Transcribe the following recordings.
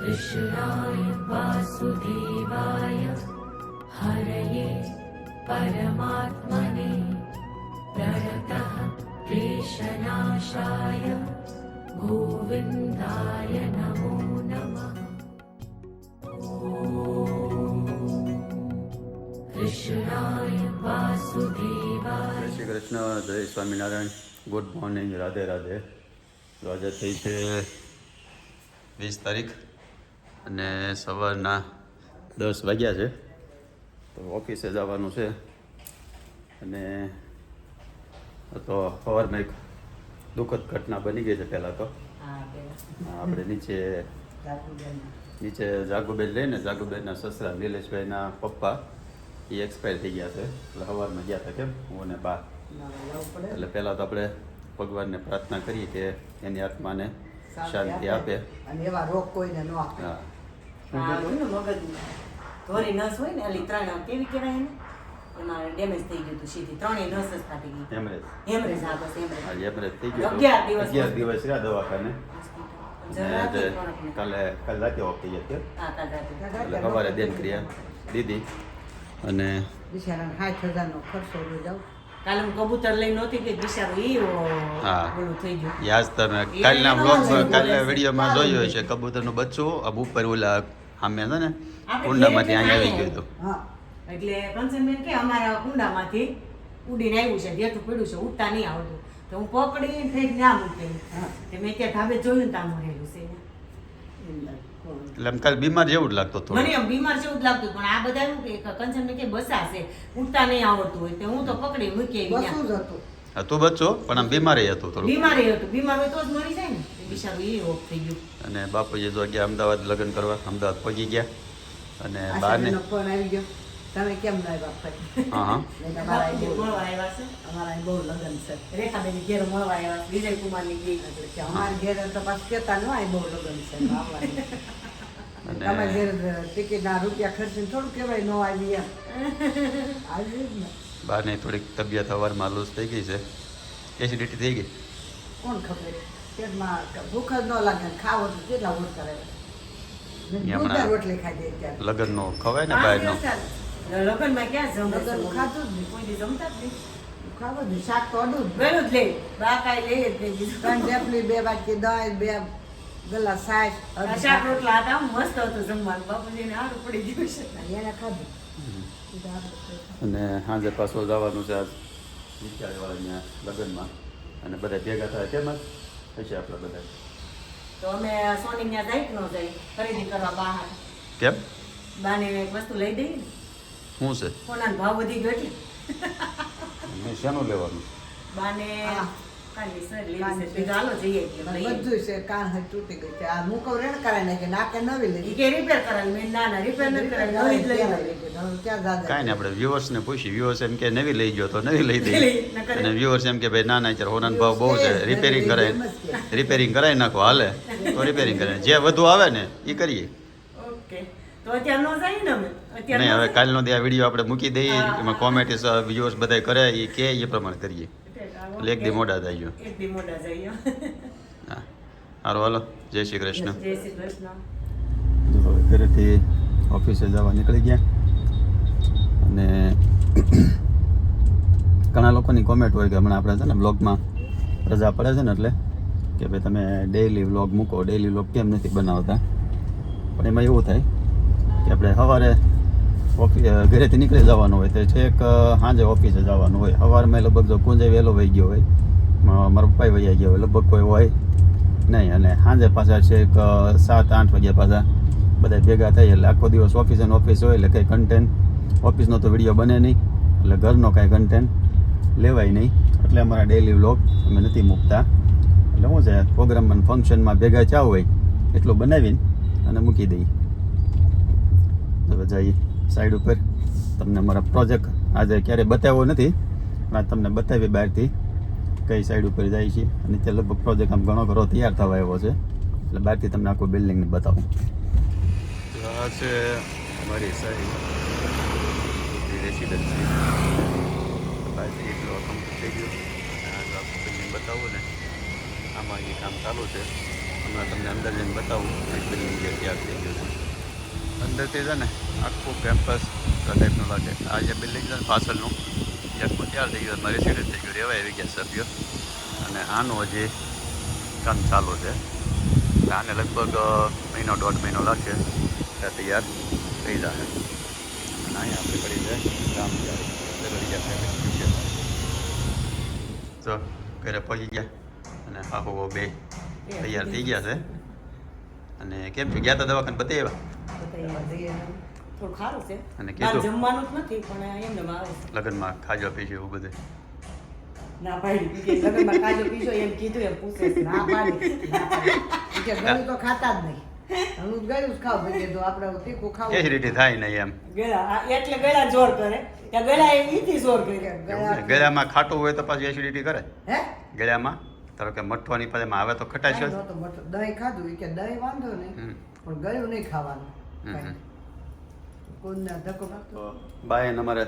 कृष्णाय वासुदेवाय हरये परमात्मने प्रणतः क्लेशनाशाय गोविन्दाय नमो नमः कृष्णाय वासुदेवाय જય શ્રી કૃષ્ણ જય સ્વામિનારાયણ ગુડ મોર્નિંગ રાધે રાધે તો આજે થઈ છે વીસ તારીખ અને સવારના દસ વાગ્યા છે. તો ઓફિસે જવાનું છે. અને તો સવારમાં એક દુઃખદ ઘટના બની ગઈ છે પહેલાં તો. આપણે નીચે નીચે જાગુબેન લઈને જાગુબેનના સસરા નિલેશભાઈના પપ્પા એ એક્સપાયર થઈ ગયા છે. એટલે સવારમાં ગયા હતા કેમ? હું અને બા. એટલે પહેલાં તો આપણે ભગવાનને પ્રાર્થના કરીએ કે એની આત્માને શાંતિ આપે અને એવા રોગ કોઈને ન આપે. ધોરી નસ હોય ને એટલે ત્રણ કેવી કહેવાય એને? એમાં ડેમેજ થઈ ગયું હતું સીધી. ત્રણેય નસ જ ફાટી ગઈ. એમરેજ હેમરેજ હા બસ હેમરેજ. આજે થઈ ગયું અગિયાર દિવસ અગિયાર દિવસ રહ્યા દવાખાને. કાલે કાલે રાતે ઓફ થઈ જતી હા, કાલ રાતે. એટલે સવારે દેન ક્રિયા દીધી અને બિચારાને સાઠ હજારનો ખર્ચો લઈ જાવ. કાલે હું કબૂતર લઈને નહોતી ગઈ બિચારું ઈ ઓલું થઈ ગયું. યાદ તમે કાલના કાલના વિડીયોમાં જોયું છે કબૂતરનું બચ્ચું આમ ઉપર ઓલા સામે છે ને કુંડામાંથી અહીંયા આવી ગયું હતું. એટલે કંચનબેન કે અમારા કુંડામાંથી ઉડીને આવ્યું છે જેઠું પડ્યું છે ઉડતા નહીં આવડતું. તો હું પકડી થઈ ના મૂકી. તે મેં ત્યાં ધાબે જોયું ને ત્યાં મરેલું છે. એટલે કાલ બીમાર જેવું જ લાગતો હતો. મને બીમાર જેવું જ લાગતું પણ આ બધા કંચન કે કંચન કે બસાશે ઉડતા નહીં આવડતું હોય તો હું તો પકડી મૂકી બસું જ હતું. હા, તું બચ્ચો પણ આમ બીમારી હતું થોડું બીમારી હતું બીમાર હોય તો જ મરી જાય ને. બિચારું એ ઓફ થઈ ગયું. અને બાપુજી જો ગયા અમદાવાદ લગ્ન કરવા અમદાવાદ પહોંચી ગયા. અને બાને ફોન આવી ગયો. તમે કેમ ના આવ્યા ફરી હા હા. નહીં તમારા અહીં બહુ મળવા આવ્યા છે. અમારા બહુ લગ્ન છે. રેખાબેન ઘેર મળવા આવ્યા. વિજય કુમારની ગઈ કે અમારા ઘેર તો પાછું કહેતા ન હોય બહુ લગ્ન છે. આવવાની. અને તમારા ઘેર ટિકિટના રૂપિયા ખર્ચીને થોડું કહેવાય ન આવી એમ આવી જ ને. બાને થોડીક તબિયત હવારમાં લૂઝ થઈ ગઈ છે. એસિડિટી થઈ ગઈ? કોણ ખબર? પેટમાં ભૂખ જ ન લાગે ખાવો તો કેટલા વોટ કરે? લગન નો દૂધના રોટલી ખાધી અત્યારે. લગ્નનો ખવાય ને બહારનો? લગ્નમાં ક્યાં જમે ખાધું જ નહીં. કોઈ દી જમતા જ નહીં. ખાવો જ શાક તો અડું જ ગળું જ લે. બા કાંઈ લે જ નહીં ત્રણ ડેપલી બે બાકી દહીં બે ગલા સાઠ શાક રોટલા હતા. મસ્ત હતું જમવાનું. બાપુજીને હારું પડી ગયું છે. એને ખાધું. અને સાંજે પાછો જવાનું છે આજ. વિચારવાળા લગ્નમાં. અને બધા ભેગા થાય તેમ જ? હશે આપણે બધા તો અમે સોની ત્યાં જાય કે ન જાય ખરીદી કરવા બહાર. કેમ? બાને એક વસ્તુ લઈ દઈએ શું છે? સોનાનો ભાવ વધી ગયો એટલે. મેં શેનું લેવાનું? બાને કાંઈ સર લેવી કાંઈ છે. બીજું હાલો જઈએ એટલે લઈએ. બધું છે કાન હજ તૂટી ગઈ છે. આ હું કહું રેણ કરાય નાખે નાકે નવી ઈ કે રિપેર કરાવી મેં ના ના રિપેર નથી કરાવી નવી લઈ ક્યાં કાંઈ નહીં આપણે વ્યુઅર્સને પૂછી વ્યુઅર્સ એમ કે નવી લઈ ગયો તો નવી લઈ દઈએ અને વ્યુઅર્સ એમ કે ભાઈ ના ના ચાર હોનાનો ભાવ બહુ છે. રિપેરિંગ કરાય. રિપેરિંગ કરાવી નાખો હાલે. તો રિપેરિંગ કરે જે વધુ આવે ને એ કરીએ. ઓકે. તો અત્યારે જાય ને અમે? નહીં હવે. કાલનો દી આ વીડિયો આપણે મૂકી દઈએ એમાં. કોમેન્ટ વ્યુઅર્સ બધા કરે એ કે એ પ્રમાણે કરીએ. એટલે એક દી મોડા થઈ ગયો. એક દી મોઢા જઈએ હા. સારું હાલો. જય શ્રી કૃષ્ણ. જય શ્રી કૃષ્ણ. જો હવે ઘરેથી ઓફિસે જવા નીકળી ગયા. અને ઘણા લોકોની કોમેન્ટ હોય કે હમણાં આપણે છે ને બ્લોગમાં રજા પડે છે ને એટલે કે ભાઈ તમે ડેઈલી વ્લોગ મૂકો ડેઈલી વ્લોગ કેમ નથી બનાવતા? પણ એમાં એવું થાય કે આપણે સવારે ઘરેથી નીકળી જવાનું હોય તો છેક સાંજે ઓફિસે જવાનું હોય. સવારમાં લગભગ જો કુંજે વહેલો વહી ગયો હોય મારા પપ્પાએ વહી ગયો હોય, લગભગ કોઈ હોય નહીં. અને સાંજે પાછા છેક સાત, આઠ વાગ્યા પાછા બધા ભેગા થાય એટલે આખો દિવસ ઓફિસ અને ઓફિસ હોય એટલે કંઈ કન્ટેન્ટ ઓફિસનો તો વીડિયો બને નહીં, એટલે ઘરનો કાંઈ કન્ટેન્ટ લેવાય નહીં. એટલે અમારા ડેઈલી વ્લોગ અમે નથી મૂકતા. એટલે શું છે પ્રોગ્રામમાં ફંક્શનમાં ભેગા ચા હોય એટલું બનાવીને અને મૂકી દઈએ હવે જઈએ. સાઈડ ઉપર. તમને અમારા પ્રોજેક્ટ આજે ક્યારે બતાવ્યો નથી, પણ તમને બતાવી બહારથી કઈ સાઈડ ઉપર જાય છે અને તે લગભગ પ્રોજેક્ટ આમ ઘણો ઘણો તૈયાર થવા આવ્યો છે. એટલે બહારથી તમને આખું બિલ્ડિંગને બતાવું. આ છે અમારી સાઈડ રેસિડન્સી જો બિલ્ડિંગ બતાવું ને, આમાં એ કામ ચાલુ છે. હમણાં તમને અંદર જઈને બતાવું બધી જગ્યાએ તૈયાર થઈ ગયું છે. અંદરથી છે ને આખું કેમ્પસ ટાઈપનું લાગે. આ જે બિલ્ડિંગ છે ને પાછળનું એ આખું તૈયાર થઈ ગયું મારી રેસિડેન્ટ થઈ ગયું. રહેવાય આવી ગયા સભ્યો. અને આનું હજી કામ ચાલુ છે. આને લગભગ મહિનો દોઢ મહિનો લાગશે. ત્યાં તૈયાર થઈ જશે અને અહીંયા આપણે કરી છે કામ તો જો ઘરે પહોંચી ગયા. અને હાહુ બે તૈયાર થઈ ગયા છે. અને કેમ છે? ગયા હતા દવાખાને બતાવ્યા થોડું ખારું છે. અને કીધું? જમવાનું જ નથી પણ એમને આવે લગ્નમાં ખાજો પીજો એવું બધું. ના ભાઈ કે લગ્નમાં કાજો પીશો એમ કીધું એમ પૂછે ના પાડી ના પાડી. ઈ કે ગળ્યું તો ખાતા જ નહીં. હું ગળ્યું ખાવ ભાઈ કીધું આપણે તીખું ખાવું એ રીતે થાય નહીં એમ? ગળા એટલે ગળા જોર કરે. ત્યાં ગળા એ ઈથી જોર કરે. ગળામાં ખાટું હોય તો પાછું એસિડિટી કરે? હે? ગળામાં? ધારો કે મઠવાની પાસે એમાં આવે તો ખટાશ દહીં ખાધું કે દહીં વાંધો નહીં. પણ ગળ્યું નહીં ખાવાનું. બાય. અમારે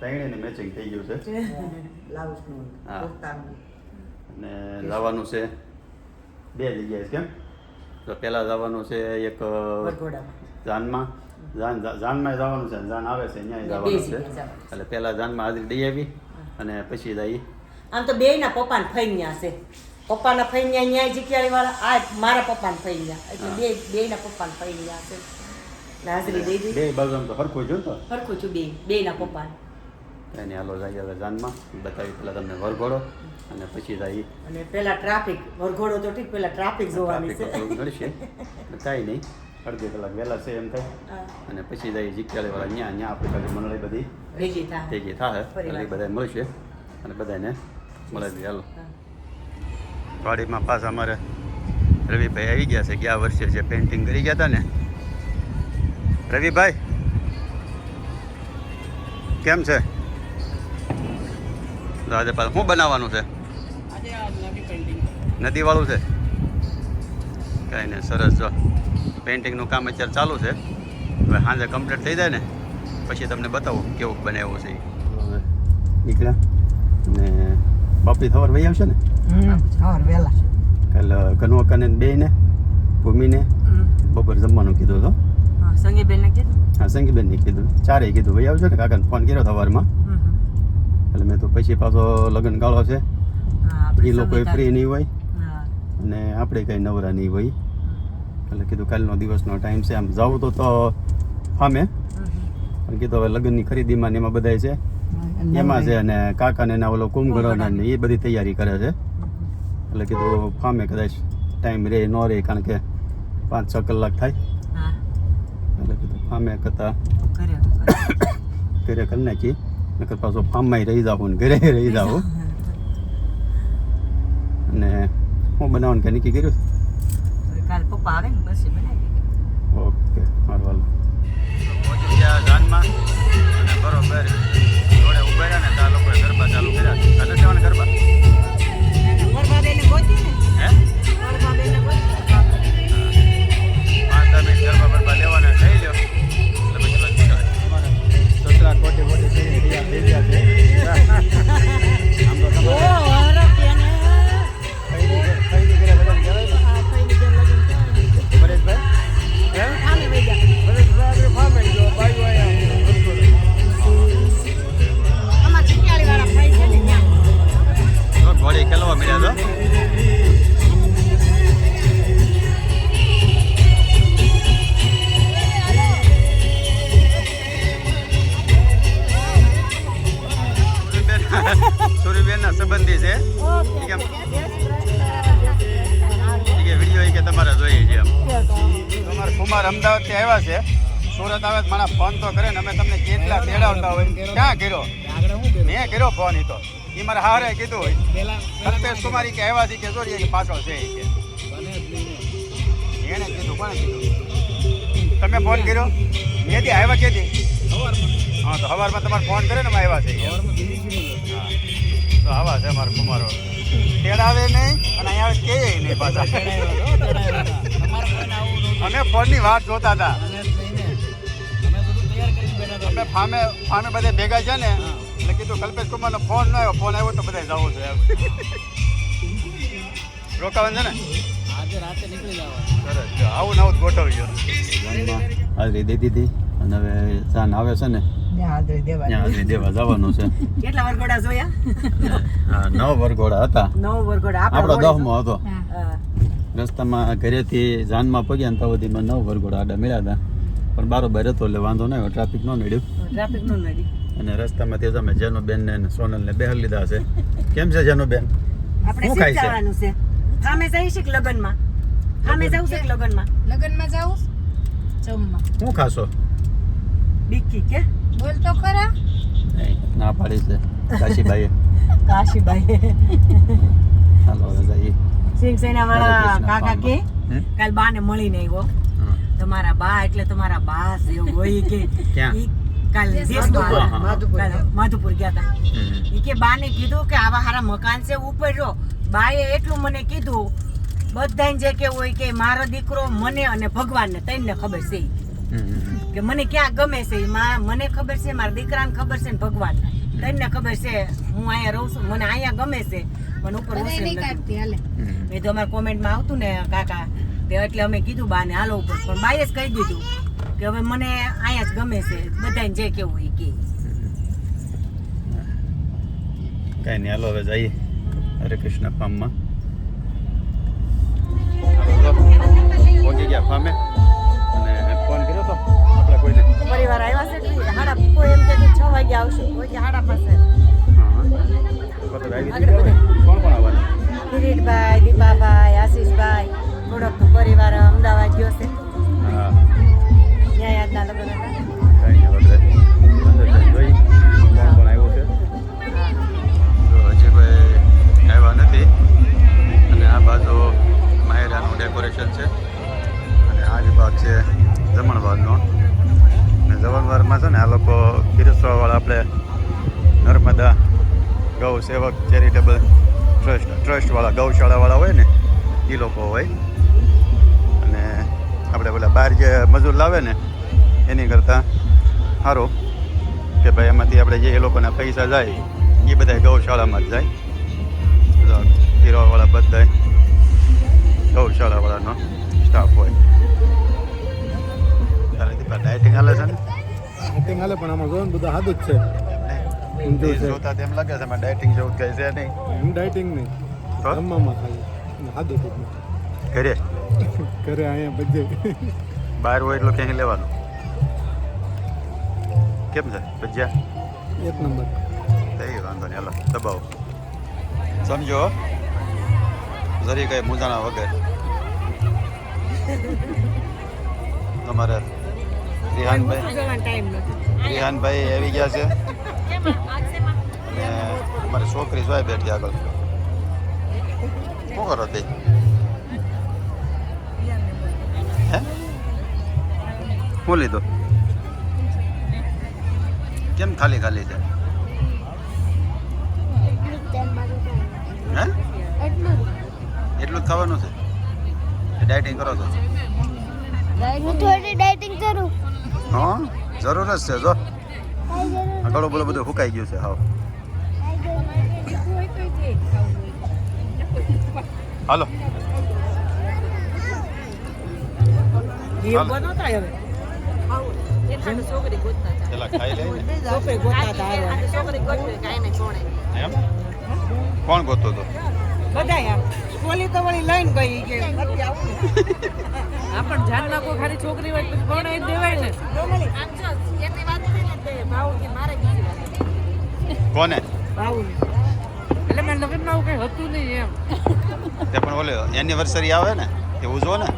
ત્રણેયની મેચિંગ થઈ ગયું છે. હા. અને જવાનું છે બે જગ્યાએ કેમ? તો પહેલાં જવાનું છે એક જાનમાં. જાન જાનમાં જવાનું છે જાન આવે છે બે જવાનું છે. જગ્યાએ જવાનું છે. એટલે પહેલાં જાનમાં હાજરી દઈ આવી અને પછી જઈ આમ તો બે ના પપ્પા ને ફઈ ગયા છે. પપ્પાના ફઈ ગયા ન્યાય જીક્યાળી વાળા આ મારા પપ્પા ને ફઈ ગયા એટલે બે બે ના પપ્પા ને ફઈ ગયા છે. હાજરી દઈ દી બે બાજુ તો હરખું જો તો? હરખું છું બે. બે ના પપ્પા એને હાલો જાય હવે જાનમાં. બતાવી પેલા તમને વરઘોડો અને પછી જાય અને પેલા ટ્રાફિક. વરઘોડો તો ઠીક પેલા ટ્રાફિક જોવાની છે. કાંઈ નહીં. અડધી કલાક વહેલા છે એમ થાય. અને પછી જાય જીક્યાળી વાળા ન્યા ન્યા આપણે કાલે મંડળી બધી ભેગી થાય. ભેગી થાય. એટલે વાર. બધા મળશે અને બધાને મળે હાલો. વાડીમાં પાછા અમારે રવિભાઈ આવી ગયા છે ગયા વર્ષે જે પેઇન્ટિંગ કરી ગયા હતા ને રવિભાઈ કેમ છે? રાજપાલ શું બનાવવાનું છે? નદીવાળું છે? કાંઈ નહીં સરસ. જો પેઇન્ટિંગનું કામ અત્યારે ચાલુ છે. હવે સાંજે કમ્પ્લીટ થઈ જાય ને પછી તમને બતાવું કેવું બનાવ્યું છે નીકળ્યા? ને બાપી થવાર વહી આવશે ને? હા વહેલા કાલે કનવકાને બે ને ભૂમિને બપોર જમવાનું કીધું તો સંગીબેન ને કીધું? હા કીધું. ચારે કીધું ભાઈ આવજો ને કાકાને ફોન કર્યો સવારમાં એટલે મેં તો પછી પાછો લગ્ન ગાળો છે. એ લોકો ફ્રી નહીં હોય. અને આપણે કંઈ નવરા નહીં હોય. એટલે કીધું કાલનો દિવસનો ટાઈમ છે આમ જવું તો તો ફામે. પણ કીધું હવે લગ્નની ખરીદીમાં ને એમાં બધાય છે. એમાં છે અને કાકાને એના ઓલો કુંભગળો ને એ બધી તૈયારી કરે છે. એટલે કીધું ફામે કદાચ ટાઈમ રહે ન રહે કારણ કે પાંચ છ કલાક થાય. એટલે કીધું ફામે કરતા. ઘરે કરી નાખી. નકર પાછો ફાર્મમાં રહી જાવ ને ઘરે રહી જાવ અને હું બનાવવાનું કે નક્કી કર્યું? કાલ પપ્પા આવે ને પછી બનાવી ઓકે મારું હાલો. પહોંચી ગયા જાનમાં. અને બરોબર જોડે ઊભા રહ્યા ને ત્યાં લોકોએ ગરબા ચાલુ કર્યા. ચાલે જવાના ગરબા? સુરીબેન ના સંબંધી છે. કે વીડિયો કે તમારે જોઈએ છે એમ. તમારે કુમાર અમદાવાદથી આવ્યા છે. સુરત આવે તો મને ફોન તો કરે ને અમે તમને કેટલા તેડાવતા હોય. ક્યાં કર્યો? મેં કર્યો ફોન એ તો. એ મારે હારે કીધું હોય. કલ્પેશ કુમાર કે આવ્યા છે કે જોડીએ કે પાછળ છે કે. એને કીધું કોને કીધું? તમે ફોન કર્યો? મેં આવ્યા કેદી હા તો સવારમાં તમારે ફોન કર્યો ને અમે આવ્યા છે કે. તો આવા છે અમારા કુમારો. તેડાવે નહીં અને અહીંયા કે નહીં પાછા. અમે ફોનની વાત જોતા હતા. અમે ફામે ફામે બધે ભેગા છે ને, એટલે કીધું કલ્પેશ કુમારનો ફોન ન આવ્યો. ફોન આવ્યો તો બધા જવું છે એમ. રોકાવાનું છે ને? આવું ને આવું જ ગોઠવી ગયો જાનમાં હાજરી અને હવે જાન આવે છે ને જવાનું છે. કેટલા વરઘોડા જોયા? નવ વરઘોડા હતા. નવ વરઘોડા. આપણો દહમો હતો. રસ્તામાં ઘરેથી જાનમાં પગ્યા ને તો સુધીમાં નવ વરઘોડા આડા મળ્યા હતા. પણ બારોબાર હતો એટલે વાંધો નહીં ટ્રાફિક ન નડ્યું. ટ્રાફિક નો નડી અને રસ્તામાંથી તમે જેનુબેન ને સોનલ ને બેહર લીધા છે. કેમ છે જેનુબેન? આપણે શું છે? સામે જઈ છે લગનમાં? સામે જવું છે કે લગનમાં? લગનમાં જાઉં? જમવા. શું ખાશો? બીકી કે? બોલ તો ખરા. ના પાડી છે. કાશીબાઈએ કાશીબાઈ હાલો જઈએ. સિંગસેના વાળા કાકા કે કાલ બા ને મળીને આવ્યો. તમારા બા એટલે તમારા બા છે હોય કે કાલ માધુપુર, ગયા. હતા એ ઈ કે બાને કીધું કે આવા હારા મકાન છે ઉપર રહો. બાએ એટલું મને કીધું બધાને જે કે હોય કે મારો દીકરો મને અને ભગવાનને તઈને ખબર છે. કે મને ક્યાં ગમે છે મા- મને ખબર છે મારા દીકરાને ખબર છે ને ભગવાન તને ખબર છે હું અહીંયા રહું છું મને અહીંયા ગમે છે મને ઉપર બધાય વસે નહીં કાઢતી હાલે. એ તો અમારા કોમેન્ટમાં આવતું ને કાકા તે એટલે અમે કીધું બાને હાલો ઉપર. પણ બાએ જ કહી દીધું કે હવે મને અહીંયા જ ગમે છે બધાને જે કેવું એ કે. કઈ નહીં હાલો હવે જઈએ હરે કૃષ્ણ ફાર્મમાં. પહોંચી ગયા ફાર્મે? અને ફોન કર્યો તો આપણે કોઈને પરિવાર આવ્યા છે એટલે હાડા કોઈ એમ કે છ વાગે આવશે. કોઈ કે હાડા પાસે. હા તો આવી. કોણ કોણ આવવાનું? કિરીટભાઈ દીપાભાઈ આશીષભાઈ થોડોક પરિવાર અમદાવાદ ગયો લાવે ને એની કરતાં સારું કે ભાઈ એમાંથી આપણે જે એ લોકોના પૈસા જાય એ બધા ગૌશાળામાં જ જાય. બધા પીરવાવાળા બધા ગૌશાળાવાળાનો સ્ટાફ હોય. ડાયટિંગ હાલે છે ને? ડાયટિંગ હાલે પણ આમાં જોવાનું બધા સાદું જ છે. જોતા તેમ લાગે છે એમાં ડાયટિંગ જેવું કઈ છે નહીં. એમ ડાયટિંગ નહીં. જમવામાં ખાલી. ટૂંકમાં ઘરે? ઘરે અહીંયા બધે બહાર હોય એટલે ક્યાંય લેવાનું? કેમ છે? ભજીયા? એક નંબર. થઈ વાંધો નહીં હલો દબાવો. સમજો. જરી કઈ મૂંઝાણા વગર. તમારે રિહાનભાઈ? ટાઈમ રિહાનભાઈ આવી ગયા છે. અને અમારી છોકરી જોઈ બેઠી આગળ. શું કરો તે? હે? શું લીધું કેમ ખાલી ખાલી છે? હે? એટલું જ ખાવાનું છે? ડાયટિંગ કરો છો? હું થોડી ડાયટિંગ કરું. હા? જરૂર જ છે જો. ઘણું બધું બધું ફૂકાઈ ગયું છે હાવ. હાલો. હાલો. છોકરી ગોતતા કોણ. ગોતો તો? બધા આમ તો વળી લઈને ગઈ કે આવું. આપણ ધ્યાન રાખો ખાલી છોકરી હોય તો કોણ જ દેવાય ને. કોને? ભાવું. એટલે મેં લગ્નમાં આવું કઈ હતું નહીં એમ. તે પણ ઓલે એનિવર્સરી આવે ને એ ઉજવો ને?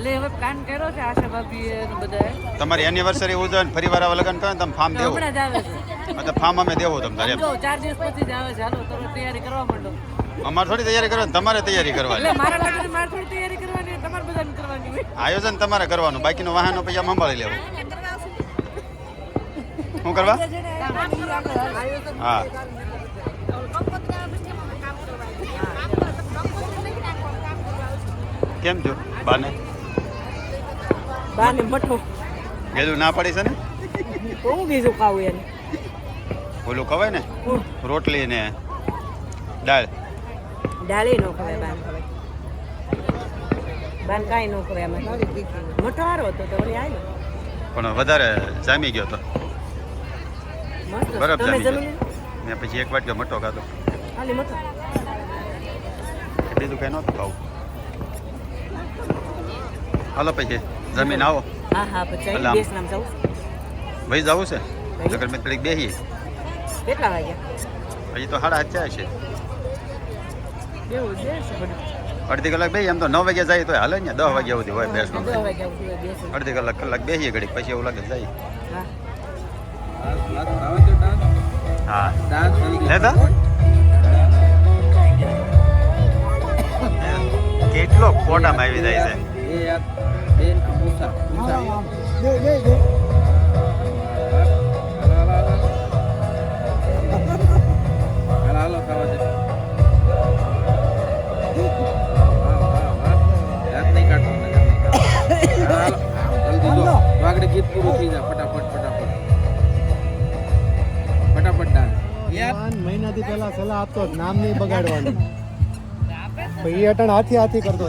એટલે હવે પ્લાન કર્યો છે આશા ભાભી બધાએ. તમારી એનિવર્સરી ઉજવે ને ફરી વાર લગન કરો તમે ફાર્મ દેવો. હમણાં જ આવે છે. મતલબ ફાર્મ અમે દેવો તમને જો ચાર દિવસ પછી જ આવે છે. હાલો તમે તૈયારી કરવા માંડો. અમારે થોડી તૈયારી કરવાની તમારે તૈયારી કરવાની. મારા લગ્ન મારે થોડી તૈયારી કરવાની તમારે બધાને કરવાની આયોજન તમારે કરવાનું બાકીનું વાહનો પૈસા સંભાળી લેવું. શું કરવા? હા. કેમ છો બાને? બાને મઠો. ગેલું ના પડી છે ને હું બીજું ખાવું એને. ઓલું ખવાય ને? રોટલી ને દાળ. દાળે નો ખવાય બાન. ખવાય બાન કાંઈ નો ખવાય અમે મઠો હારો હતો તો ઓલી આવ્યો પણ વધારે જામી ગયો તો. બરફ જામી ગયો. મેં પછી એક વાટકો મટો ખાધો. ખાલી મઠો. બીજું કઈ નહોતું ખાવું. હાલો પછી. જમીન આવો. હા હા પછી નામ જવું ભાઈ જવું છે? નગર મેં થોડીક બેહીએ કેટલા વાગ્યા? હજી તો સાડા સાત છે. અડધી કલાક બેહીએ એમ તો નવ વાગ્યા જાય તો હાલે ને દસ વાગ્યા સુધી હોય દેશ અડધી કલાક કલાક બેસીએ ઘડીક પછી એવું લાગે જાય. હા. હા. લેતા કેટલો ફોટામાં આવી જાય છે. ગીત પૂરું થઈ જાય ફટાફટ ફટાફટ ફટાફટ ડાન્સ મહિનાથી પહેલા સલાહ આપતો નામ નહીં બગાડવાનું એ અટણ હાથી હાથી કરતો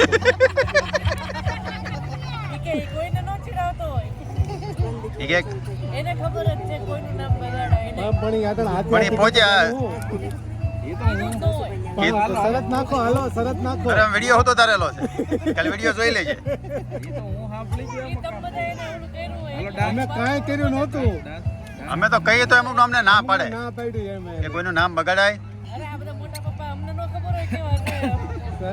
ઈ કે એને ખબર જ છે કોઈનું નામ બગાડાય એને પણ એ હાથ પણ એ હાથી પહોંચે આ- કરતો હતો. કીધું ન હોય પણ શરત નાખો હાલો શરત નાખો. અરે વીડિયો હતો તારેલો છે. કાલે વીડિયો જોઈ લેજે. ઈ તમે બધા એને ઓલું કર્યું હોય. અમે કાંઈ કર્યું નહોતું. અમે તો કહીએ તો એમનું નામ ને ના પાડે. ના પાડ્યું એમ કે કોઈનું નામ બગાડાય?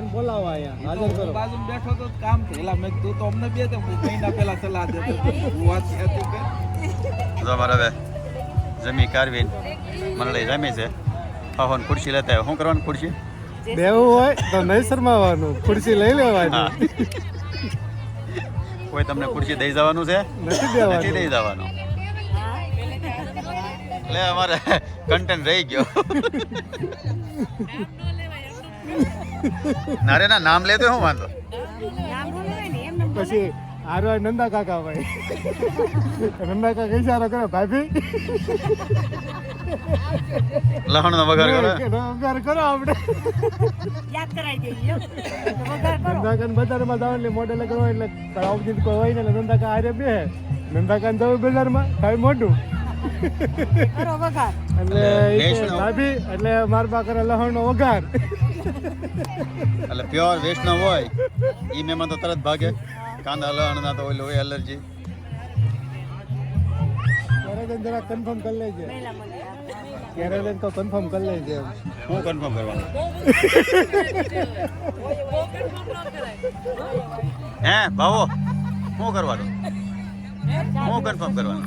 સર બોલાવો અહીંયા. હાજર કરો. બાજુ બેઠો તો કામ થયેલા મેં તું તો અમને બે તો મહિના પહેલા સલાહ દેતો હું વાત હતી કે. હવે જમી કારવીન મને લઈ જમી છે. પવન ખુરશી લેતા શું કરવાનું ખુરશી? દેવું હોય તો નહીં શરમાવાનું. ખુરશી લઈ લેવાની. કોઈ તમને ખુરશી દઈ જવાનું છે? નથી નથી દઈ જવાનું. એટલે અમારે કન્ટેન્ટ રહી ગયો. ના રે ના નામ લે તો હું વાંધો? પછી આરો નંદા કાકા ભાઈ નંદા કાકા ઈશારો કરે? ભાભી? લહણનો વઘાર કરો વઘાર કરો આપણે? યાદ કરાઈ દઈએ વઘાર કરો. નંદાકાન બજારમાં જાવ એટલે મોડેલ કરવા એટલે કળાવજી કોઈ હોય ને નંદાકા આરે બે નંદાકાન જવું બજારમાં કાંઈ મોટું એટલે ભાભી એટલે મારબા કરે લહણનો વઘાર. એટલે પ્યોર વૈષ્ણવ હોય ઈ મહેમાન તો તરત ભાગે. કાંદા લહણ ના તો ઓલું હોય એલર્જી ત્યારે જઈને જરા કન્ફર્મ કરી લેજે. ત્યારે તો કન્ફર્મ કરી લેજે. હું કન્ફર્મ કરવાનું? હે ભાવો શું કરવાનું? હું કન્ફર્મ કરવાનું?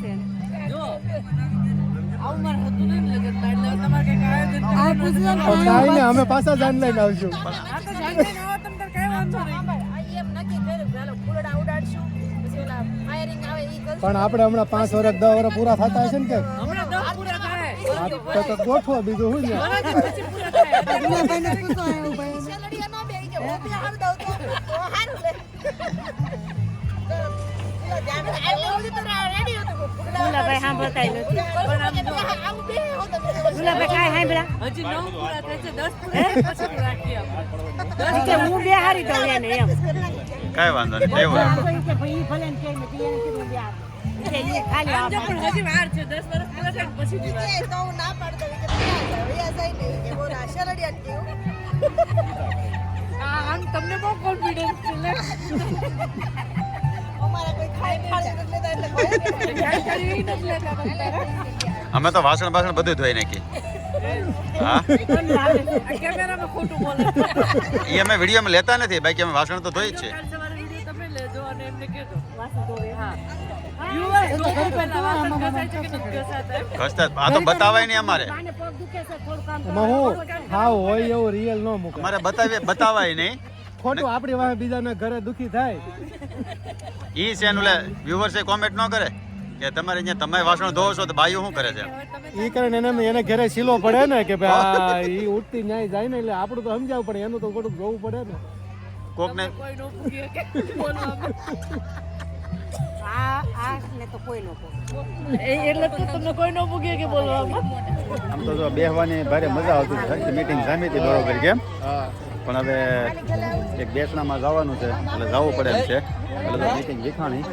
ને અમે પાછા જાન લઈને આવશું પણ આપણે હમણાં પાંચ વર્ષ દસ વર્ષ પૂરા થતા હશે ને કે તો ગોઠવો બીજું શું છે દુલાભાઈ સાંભળતા નથી. દુલાભાઈ કાંઈ સાંભળ્યા? હજી નવ પૂરા થાય છે દસ પૂરા પછી કે હું બે હારી દઉં એને એમ. કાંઈ વાંધો નહીં એવું કે ભાઈ ભલે ને કે હજી વાર છે દસ વર્ષ પૂરા થાય પછી જ વાત. આ આમ તમને બહુ કોન્ફિડન્સ છે અમે તો વાસણ બાસણ બધું ધોઈ નાખી હા? આ કેમેરામાં ખોટું બોલે. એ અમે વિડીયોમાં લેતા નથી બાકી અમે વાસણ તો ધોઈ જ છે. વાસણ વાસણ બતાવાય નહીં અમારે. કાને પગ દુખે છે થોડું કામ એમાં હું? હાવ હોય એવું રિયલ ન અમારે બતાવાય નહીં. ખોટું આપણી વાહે બીજાના ઘરે દુખી થાય. ઈ છે લે વ્યુઅર્સ એ કોમેન્ટ ન કરે. કે તમારે અહીંયા તમે વાસણ ધોવો છો તો બાઈઓ શું કરે છે? ઈ કરીને એને એને ઘરે શીલો પડે ને કે ભાઈ આ ઈ ઉઠતી ન્યાય જાય ને એટલે આપણું તો સમજાવ પડે એનું તો થોડુંક જોવું પડે ને. કોઈ નો ને નો નો આમ તો બેહવાની ભારે મજા આવતી મીટિંગ જામી હતી બરોબર કેમ? પણ હવે એક બેસણામાં જવાનું છે એટલે જવું પડે એમ છે. એટલે તો મીટિંગ વિખાણી.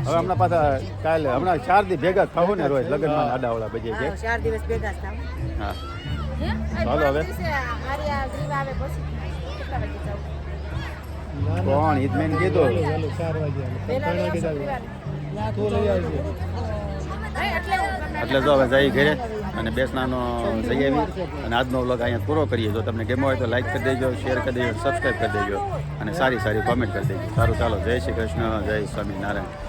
હવે હમણાં પાછા કાલે હમણાં ચાર દિવસ ભેગા થવું ને રોજ લગ્નમાં આડાવડા બજે છે હા, ચાર દિવસ ભેગા હા. ચાલો હવે. કોણ ઈદ મેં કીધું. એટલે જો હવે જઈ ઘરે અને બેસનાનો જઈ આવી અને આજનો વ્લોગ અહીંયા પૂરો કરીએ. જો તમને ગમ્યો હોય તો લાઈક કરી દેજો શેર કરી દેજો સબસ્ક્રાઈબ કરી દેજો અને સારી સારી કોમેન્ટ કરી દેજો. સારું, ચાલો, જય શ્રી કૃષ્ણ, જય સ્વામિનારાયણ.